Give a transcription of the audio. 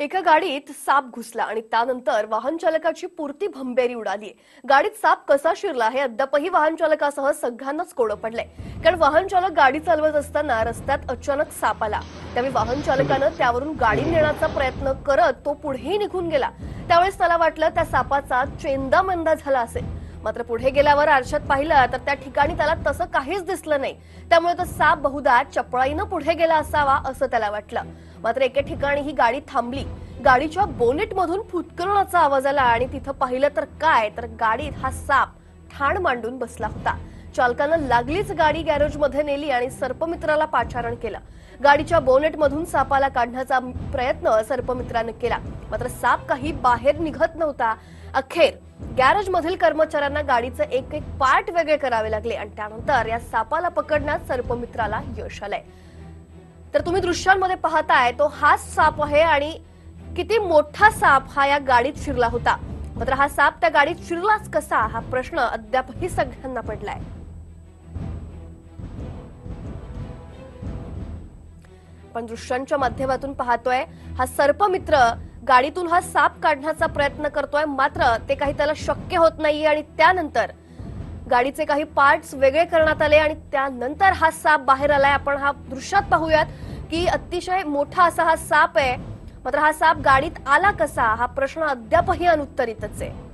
एका गाडीत साप घुसला आणि त्यानंतर वाहन चालकाची पुरती भंबेरी उडाली. गाडीत साप कसा शिरला हे अद्यापही वाहन चालकासह सगळ्यांनाच कोडं पडलंय. कारण वाहन चालक गाडी चालवत असताना रस्त्यात अचानक साप आला. त्यावेळी वाहन चालकानं त्यावरून गाडी नेण्याचा प्रयत्न करत तो पुढेही निघून गेला. त्यावेळेस त्याला वाटलं त्या सापाचा चेंदा मंदा झाला असेल. मात्र पुढे गेल्यावर आरशात पाहिलं तर त्या ठिकाणी त्याला तसं काहीच दिसलं नाही. त्यामुळे तो साप बहुधा चपळाईनं पुढे गेला असावा असं त्याला वाटलं. मात्र एके ठिकाणी ही गाडी थांबली. गाडीच्या बोनेट मधून फुटकरणाचा आवाज आला आणि तिथं पाहिलं तर काय? तर गाडीत हा साप ठाण मांडून बसला होता. चालकानं लागलीच गाडी गॅरेजमध्ये नेली आणि सर्पमित्राला पाचारण केलं. गाडीच्या बोनेटमधून सापाला काढण्याचा प्रयत्न सर्पमित्रानं केला. मात्र साप काही बाहेर निघत नव्हता. अखेर गॅरेजमधील कर्मचाऱ्यांना गाडीचे एक एक पार्ट वेगळे करावे लागले आणि त्यानंतर या सापाला पकडण्यात सर्पमित्राला यश आलंय. तर तुम्ही दृश्यांमध्ये पाहताय तो हाच साप आहे आणि किती मोठा साप हा या गाडीत शिरला होता. मात्र हा साप त्या गाडीत शिरलाच कसा? हा प्रश्न अद्यापही सगळ्यांना पडलाय. आपण दृश्यांच्या माध्यमातून पाहतोय. हा सर्पमित्र गाडीतून हा साप काढण्याचा प्रयत्न करतोय. मात्र ते काही त्याला शक्य होत नाहीये आणि त्यानंतर गाडीचे काही पार्ट्स वेगळे करण्यात आले आणि त्यानंतर हा साप बाहेर आलाय. आपण हा दृश्यात पाहूयात की अतिशय मोठा असा हा साप आहे. मात्र हा साप गाडीत आला कसा? हा प्रश्न अद्यापही अनुत्तरितच आहे.